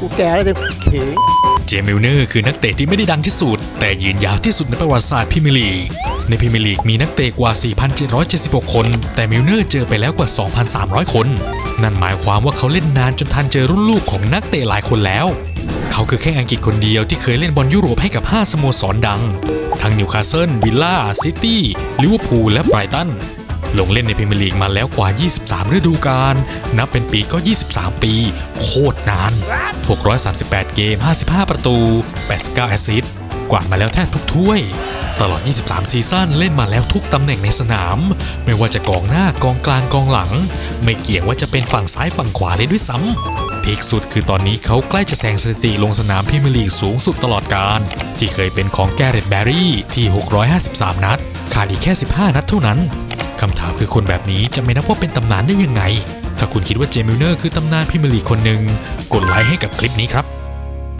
กูแก่แล้วจะเขงเจมิลเนอร์คือนักเตะที่ไม่ได้ดังที่สุด แต่ยืนยาวที่สุดในประวัติศาสตร์พรีเมียร์ลีก ในพรีเมียร์ลีกมีนักเตะกว่า 4,776 คน แต่มิลเนอร์เจอไปแล้วกว่า 2,300 คน นั่นหมายความว่าเขาเล่นนานจนทันเจอรุ่นลูกของนักเตะหลายคนแล้ว เขาคือแค่อังกฤษคนเดียวที่เคยเล่นบอลยุโรปให้กับ 5 สโมสรดัง ทั้งนิวคาสเซิลวิลล่าซิตี้ลิเวอร์พูลและไบรตัน ลงเล่นในพรีเมียร์ลีกมาแล้วกว่า 23 ฤดูกาล นับเป็นปีก็ 23 ปี โคตรนาน 638 เกม 55 ประตู 89 แอสซิสต์ กวาดมาแล้วแทบทุกถ้วย ตลอด 23 ซีซั่นเล่นมาแล้วทุกตำแหน่งในสนาม ไม่ว่าจะกองหน้ากองกลางกองหลัง ไม่เกี่ยงว่าจะเป็นฝั่งซ้ายฝั่งขวาเลยด้วยซ้ำพีคสุดคือตอนนี้เขาใกล้จะแซงสถิติลงสนามพรีเมียร์ลีกสูงสุดตลอดกาลที่เคยเป็นของแกเรตแบร์รี่ที่ 653 นัด ขาดอีกแค่ 15 นัดเท่านั้น คำถามคือคนแบบนี้จะไม่นับว่าเป็นตำนานได้ยังไง ถ้าคุณคิดว่าเจมิลเนอร์คือตำนานพรีเมียร์ลีคนหนึ่งกดไลค์ให้กับคลิปนี้ครับ